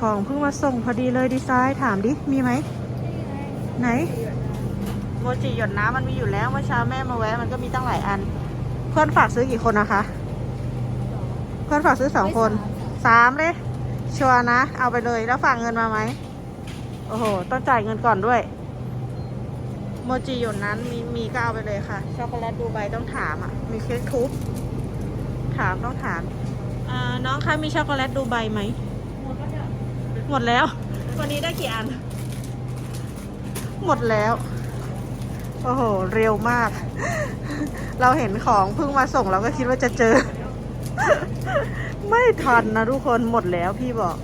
ของเพิ่งมาส่งพอดีเลยดีไซน์ถามดิ มีไหม ไหน โมจิหยดน้ำมันมีอยู่แล้วเมื่อเช้าแม่มาแวะมันก็มีตั้งหลายอัน เพื่อนฝากซื้อกี่คนนะคะ เพื่อนฝากซื้อสองคนสามเลย ชัวร์นะ เอาไปเลยแล้วฝากเงินมาไหม โอ้โห ต้องจ่ายเงินก่อนด้วย โมจิหยดนั้นมีมีก็เอาไปเลยค่ะ ช็อกโกแลตดูไบต้องถามอะ มีเค้กทุบ ถามต้องถามอ่าน้องคะมีช็อกโกแลตดูไบไหมหมด แล้ว วันนี้ได้กี่อัน หมดแล้ว โอ้โห เร็วมาก เราเห็นของเพิ่งมาส่งเราก็คิดว่าจะเจอ ไม่ทันนะทุกคนหมดแล้วพี่บอก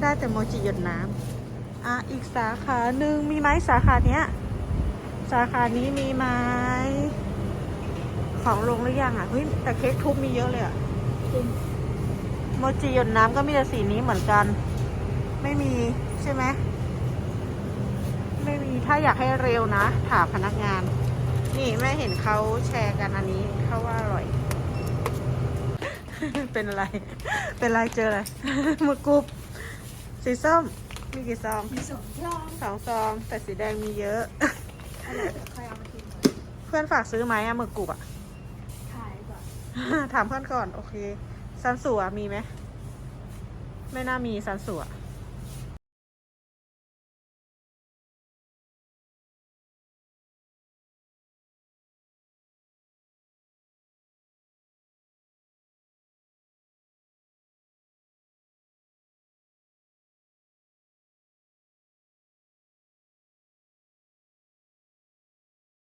ได้แต่โมจิหยดน้ำอะอีกสาขาหนึ่งมีไหมสาขาเนี้ย สาขานี้มีไหมของลงหรือยังอะเฮ้ยแต่เค้กทุบมีเยอะเลยอะโมจิหยดน้ำก็มีแต่สีนี้เหมือนกัน ไม่มีใช่ไหมไม่มีถ้าอยากให้เร็วนะ ถามพนักงาน นี่แม่เห็นเขาแชร์กันอันนี้เขาว่าอร่อย เป็นอะไร เป็นอะไรเจออะไรหมึกกรุบสีส้ม มีกี่ซองมีสองรอบสองซองแต่สีแดงมีเยอะอร่อยเดี๋ยวใครเอามากินหน่อยเพื่อนฝากซื้อไหมอะหมึกกรุบอะถ่ายก่อนถามเพื่อนก่อน โอเคซันสัวมีไหมไม่น่ามีซันสัวไ